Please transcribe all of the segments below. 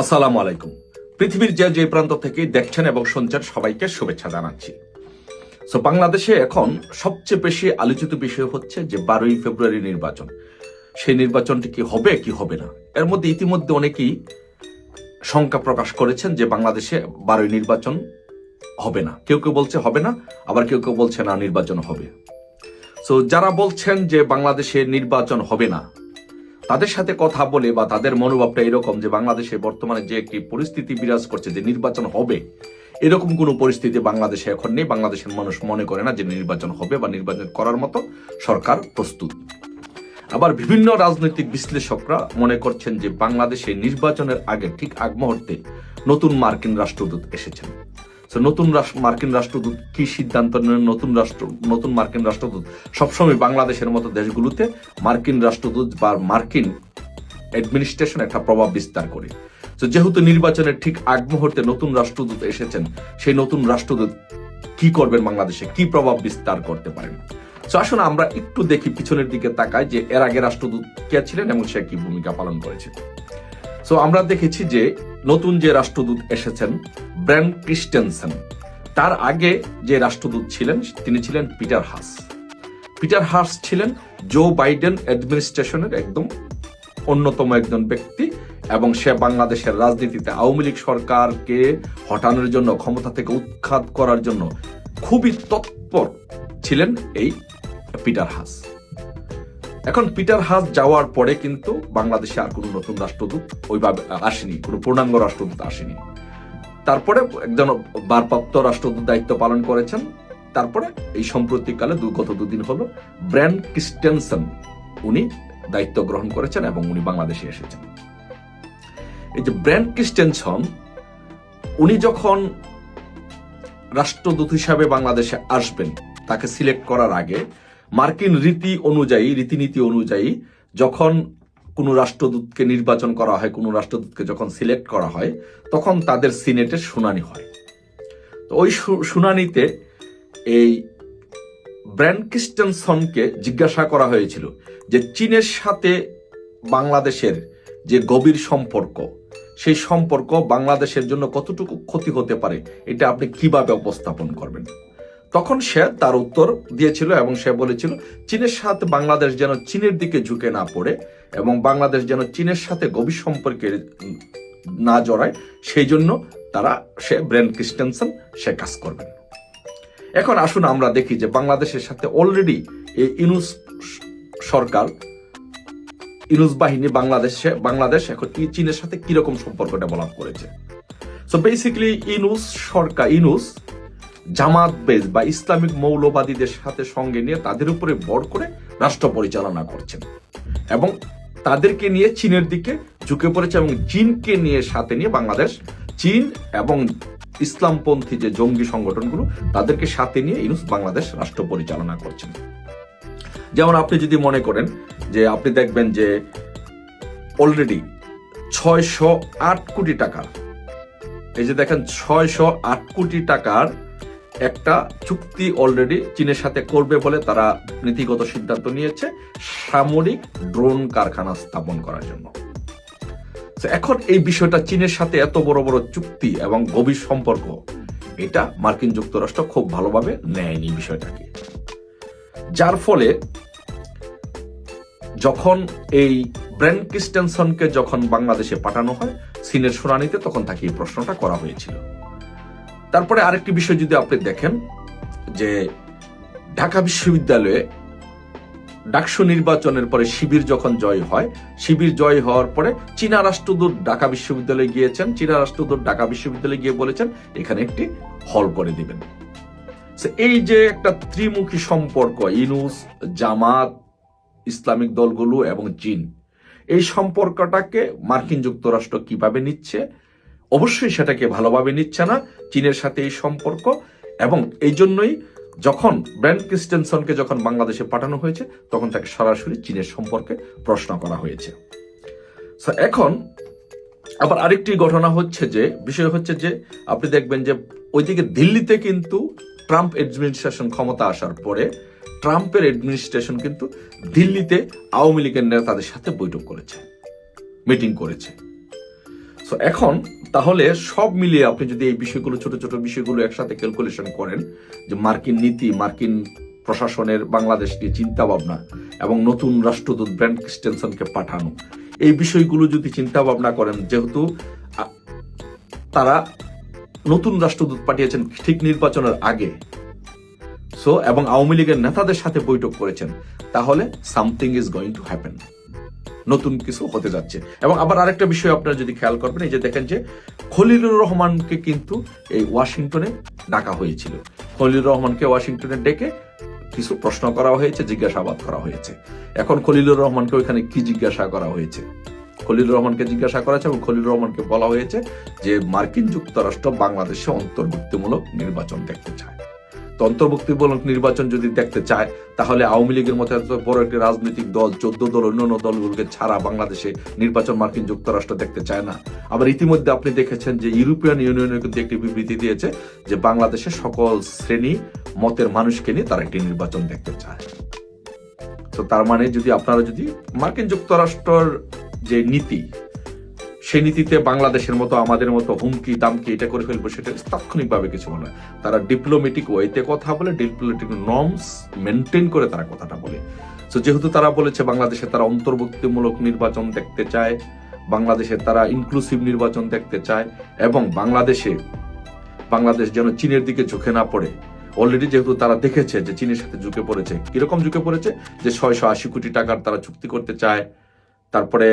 আসসালামু আলাইকুম। পৃথিবীর যে যে প্রান্ত থেকে দেখছেন এবং শুনছেন সবাইকে শুভেচ্ছা জানাচ্ছি। সো বাংলাদেশে এখন সবচেয়ে বেশি আলোচিত বিষয় হচ্ছে যে বারোই ফেব্রুয়ারি নির্বাচন। সেই নির্বাচনটি কি হবে কি হবে না? এর মধ্যে ইতিমধ্যে অনেকেই শঙ্কা প্রকাশ করেছেন যে বাংলাদেশে বারোই নির্বাচন হবে না। কেউ কেউ বলছে হবে না, আবার কেউ কেউ বলছে না নির্বাচন হবে। সো যারা বলছেন যে বাংলাদেশে নির্বাচন হবে না তাদের সাথে কথা বলে বা তাদের মনোভাবটা এরকম যে বাংলাদেশে বর্তমানে যে একটি পরিস্থিতি বিরাজ করছে, যে নির্বাচন হবে, এরকম কোনো পরিস্থিতি বাংলাদেশে এখন নেই। বাংলাদেশের মানুষ মনে করে না যে নির্বাচন হবে বা নির্বাচন করার মতো সরকার প্রস্তুত। আবার বিভিন্ন রাজনৈতিক বিশ্লেষকরা মনে করছেন যে বাংলাদেশে নির্বাচনের আগে ঠিক আগ মুহূর্তে নতুন মার্কিন রাষ্ট্রদূত এসেছেন। So, নতুন মার্কিন রাষ্ট্রদূত কি সিদ্ধান্ত নেন? নতুন রাষ্ট্র নতুন মার্কিন রাষ্ট্রদূত। সবসময় বাংলাদেশের মতো দেশগুলোতে মার্কিন রাষ্ট্রদূত বা মার্কিন অ্যাডমিনিস্ট্রেশন একটা প্রভাব বিস্তার করে। তো যেহেতু নির্বাচনের ঠিক আগ মুহূর্তে নতুন রাষ্ট্রদূত এসেছেন সেই নতুন রাষ্ট্রদূত কি করবেন বাংলাদেশে? কি প্রভাব বিস্তার করতে পারেন? তো আসুন আমরা একটু দেখি পিছনের দিকে তাকাই যে এর আগে রাষ্ট্রদূত কে ছিলেন এবং সে কি ভূমিকা পালন করেছে তো আমরা দেখেছি যে নতুন যে রাষ্ট্রদূত এসেছেন ব্র্যান ক্রিস্টেনসেন তার আগে যে রাষ্ট্রদূত ছিলেন, তিনি ছিলেন পিটার হাস পিটার হাস ছিলেন জো বাইডেন অ্যাডমিনিস্ট্রেশনের একদম অন্যতম একজন ব্যক্তি এবং সে বাংলাদেশের রাজনীতিতে আওয়ামী লীগ সরকারকে হটানোর জন্য, ক্ষমতা থেকে উৎখাত করার জন্য খুবই তৎপর ছিলেন এই পিটার হাস এখন পিটার হাস যাওয়ার পরে কিন্তু বাংলাদেশে আর কোনো নতুন রাষ্ট্রদূত ওইভাবে আসেনি, কোনো পূর্ণাঙ্গ রাষ্ট্রদূত আসেনি। তারপরে একজন ভারপ্রাপ্ত রাষ্ট্রদূত দায়িত্ব পালন করেছেন। তারপরে এই সাম্প্রতিককালে গত দুদিন হলো ব্র্যান্ড ক্রিস্টেনসন উনি দায়িত্ব গ্রহণ করেছেন এবং উনি বাংলাদেশে এসেছেন। এই যে ব্র্যান্ড ক্রিস্টেনসন, উনি যখন রাষ্ট্রদূত হিসাবে বাংলাদেশে আসবেন, তাকে সিলেক্ট করার আগে মার্কিন রীতি অনুযায়ী, রীতিনীতি অনুযায়ী যখন কোনো রাষ্ট্রদূতকে নির্বাচন করা হয়, কোনো রাষ্ট্রদূতকে যখন সিলেক্ট করা হয়, তখন তাদের সিনেটের শুনানি হয়। তো ওই শুনানিতে এই ব্র্যান্ড ক্রিস্টেনসনকে জিজ্ঞাসা করা হয়েছিল যে চীনের সাথে বাংলাদেশের যে গভীর সম্পর্ক, সেই সম্পর্ক বাংলাদেশের জন্য কতটুকু ক্ষতি হতে পারে, এটা আপনি কীভাবে উপস্থাপন করবেন? তখন সে তার উত্তর দিয়েছিল এবং সে বলেছিল, চীনের সাথে বাংলাদেশ যেন চীনের দিকে ঝুঁকে না পড়ে এবং বাংলাদেশ যেন চীনের সাথে গভীর সম্পর্কে না জড়ায়, সেই জন্য তারা সে ব্রেন ক্রিস্টেনসন সে কাজ করবেন এখন আসুন আমরা দেখি যে বাংলাদেশের সাথে অলরেডি এই ইনুস সরকার ইনুস বাহিনী বাংলাদেশে, বাংলাদেশ এখন চীনের সাথে কীরকম সম্পর্ক ডেভেলপ করেছে? সো বেসিক্যালি ইনুস সরকার ইনুস জামাত বেজ বা ইসলামিক মৌলবাদীদের সাথে সঙ্গে নিয়ে তাদের উপরে বড় করে রাষ্ট্র পরিচালনা করছেন। এবং তাদেরকে নিয়ে চীনের দিকে ঝুঁকে পড়েছে এবং চীনকে নিয়ে সাথে নিয়ে বাংলাদেশ, চীন এবং ইসলামপন্থী যে জঙ্গি সংগঠনগুলো, তাদেরকে সাথে নিয়ে ইনুস বাংলাদেশ রাষ্ট্র পরিচালনা করছেন। যেমন আপনি যদি মনে করেন যে আপনি দেখবেন যে অলরেডি ছয়শো আট কোটি টাকার, এই যে দেখেন, ছয়শো আট কোটি টাকার একটা চুক্তি অলরেডি চীনের সাথে করবে বলে তারা নীতিগত সিদ্ধান্ত নিয়েছে সামরিক ড্রোন কারখানা স্থাপন করার জন্য। এখন এই বিষয়টা চীনের সাথে এত বড় বড় চুক্তি এবং গভীর সম্পর্ক, এটা মার্কিন যুক্তরাষ্ট্র খুব ভালোভাবে নেয়নি বিষয়টাকে। যার ফলে যখন এই ব্র্যান্ড ক্রিস্টেনসনকে যখন বাংলাদেশে পাঠানো হয় সিনের শুনানিতে তখন তাকে এই প্রশ্নটা করা হয়েছিল। তারপরে আরেকটি বিষয় যদি আপনি দেখেন, যে ঢাকা বিশ্ববিদ্যালয়ে ডাকসু নির্বাচনের পরে শিবির যখন জয় হয়, শিবির জয় হওয়ার পরে চীনা রাষ্ট্রদূত ঢাকা বিশ্ববিদ্যালয়ে গিয়েছেন, চীনা রাষ্ট্রদূত ঢাকা বিশ্ববিদ্যালয়ে গিয়ে বলেছেন, এখানে একটি হল করে দিবেন। এই যে একটা ত্রিমুখী সম্পর্ক, ইনুস, জামাত, ইসলামিক দলগুলো এবং চীন এই সম্পর্কটাকে মার্কিন যুক্তরাষ্ট্র কীভাবে নিচ্ছে? অবশ্যই সেটাকে ভালোভাবে নিচ্ছে না। চীনের সাথে এই সম্পর্ক এবং এই জন্যই যখন ব্র্যান্ড ক্রিস্টেনসনকে যখন বাংলাদেশে পাঠানো হয়েছে, তখন তাকে সরাসরি চীনের সম্পর্কে প্রশ্ন করা হয়েছে। এখন আবার আরেকটি ঘটনা হচ্ছে যে, বিষয় হচ্ছে যে, আপনি দেখবেন যে ওইদিকে দিল্লিতে কিন্তু ট্রাম্প অ্যাডমিনিস্ট্রেশন ক্ষমতা আসার পরে ট্রাম্পের অ্যাডমিনিস্ট্রেশন কিন্তু দিল্লিতে আওয়ামী লীগের নেতাদের সাথে বৈঠক করেছে, মিটিং করেছে। সো এখন তাহলে সব মিলিয়ে আপনি যদি এই বিষয়গুলো, ছোট ছোট বিষয়গুলো একসাথে ক্যালকুলেশন করেন যে মার্কিন নীতি, মার্কিন প্রশাসনের বাংলাদেশ নিয়ে চিন্তা ভাবনা এবং নতুন রাষ্ট্রদূত ব্র্যান্ড ক্রিস্টেনসনকে পাঠানো, এই বিষয়গুলো যদি চিন্তা ভাবনা করেন, যেহেতু তারা নতুন রাষ্ট্রদূত পাঠিয়েছেন ঠিক নির্বাচনের আগে সো এবং আওয়ামী লীগের নেতাদের সাথে বৈঠক করেছেন, তাহলে something is going to happen নতুন কিছু হতে যাচ্ছে। এবং আবার আরেকটা বিষয় আপনারা যদি খেয়াল করবেন, এই যে দেখেন যে খলিলুর রহমানকে কিন্তু এই ওয়াশিংটনে ডাকা হয়েছিল। খলিলুর রহমানকে ওয়াশিংটনে ডেকে কিছু প্রশ্ন করা হয়েছে, জিজ্ঞাসাবাদ করা হয়েছে। এখন খলিলুর রহমানকে ওইখানে কি জিজ্ঞাসা করা হয়েছে? খলিলুর রহমানকে জিজ্ঞাসা করা হয়েছে এবং খলিলুর রহমানকে বলা হয়েছে যে মার্কিন যুক্তরাষ্ট্র বাংলাদেশে অন্তর্ভুক্তিমূলক নির্বাচন দেখতে চায়। তো অন্তর্ভুক্তিমূলক নির্বাচন যদি দেখতে চায়, তাহলে আওয়ামী লীগের মতো এত বড় একটি রাজনৈতিক দল, চোদ্দ দল, অন্যান্য দলগুলোকে ছাড়া বাংলাদেশে নির্বাচন মার্কিন যুক্তরাষ্ট্র দেখতে চায় না। আবার ইতিমধ্যে আপনি দেখেছেন যে ইউরোপিয়ান ইউনিয়নের কিন্তু একটি বিবৃতি দিয়েছে যে বাংলাদেশে সকল শ্রেণি, মতের মানুষকে নিয়ে তারা একটি নির্বাচন দেখতে চায়। তো তার মানে যদি আপনারা যদি মার্কিন যুক্তরাষ্ট্রর যে নীতি সেই নীতিতে বাংলাদেশের মতো আমাদের মতো হুমকি, দামকি এটা করে ফেলব, সেটা তাৎক্ষণিকভাবে কিছু বলে না। তারা ডিপ্লোমেটিক ওয়েতে কথা বলে ডিপ্লোমেটিক নর্মস মেনটেন করে তারা কথাটা বলে। তো যেহেতু তারা বলেছে বাংলাদেশে তারা অন্তর্ভুক্তিমূলক নির্বাচন দেখতে চায়, বাংলাদেশে তারা ইনক্লুসিভ নির্বাচন দেখতে চায়, এবং বাংলাদেশে, বাংলাদেশ যেন চীনের দিকে ঝুঁকে না পড়ে। অলরেডি যেহেতু তারা দেখেছে যে চীনের সাথে ঝুঁকে পড়েছে। কীরকম ঝুঁকে পড়েছে? যে ছয়শো আশি কোটি টাকার তারা চুক্তি করতে চায়, তারপরে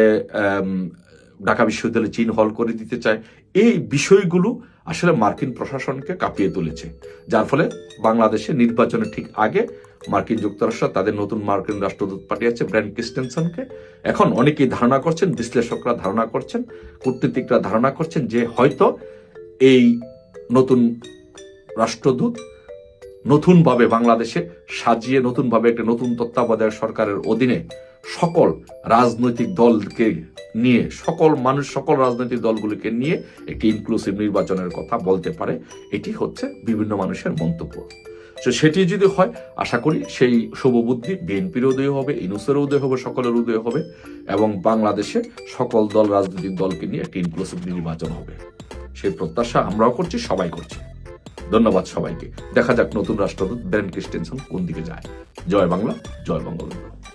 ঢাকা বিশ্ববিদ্যালয়ে চীন হল করে দিতে চায়। এই বিষয়গুলো আসলে মার্কিন প্রশাসনকে কাঁপিয়ে তুলেছে। যার ফলে বাংলাদেশে নির্বাচনের ঠিক আগে মার্কিন যুক্তরাষ্ট্র তাদের নতুন মার্কিন রাষ্ট্রদূত পাঠিয়েছে ব্র্যান্ড ক্রিস্টেনসনকে। এখন অনেকেই ধারণা করছেন, বিশ্লেষকরা ধারণা করছেন, কূটনীতিকরা ধারণা করছেন যে হয়তো এই নতুন রাষ্ট্রদূত নতুনভাবে বাংলাদেশে সাজিয়ে, নতুনভাবে একটা নতুন তত্ত্বাবধায়ক সরকারের অধীনে সকল রাজনৈতিক দলকে নিয়ে, সকল মানুষ, সকল রাজনৈতিক দলগুলিকে নিয়ে একটি ইনক্লুসিভ নির্বাচনের কথা বলতে পারে। এটি হচ্ছে বিভিন্ন মানুষের মন্তব্য। তো সেটি যদি হয়, আশা করি সেই শুভবুদ্ধি বিএনপির উদয় হবে ইনুসের উদয় হবে, সকলের উদয় হবে এবং বাংলাদেশে সকল দল, রাজনৈতিক দলকে নিয়ে একটি ইনক্লুসিভ নির্বাচন হবে। সেই প্রত্যাশা আমরাও করছি, সবাই করছি। ধন্যবাদ সবাইকে। দেখা যাক নতুন রাষ্ট্রদূত ব্রেন ক্রিস্টেনসন কোন দিকে যায়। জয় বাংলা, জয় বঙ্গবন্ধু।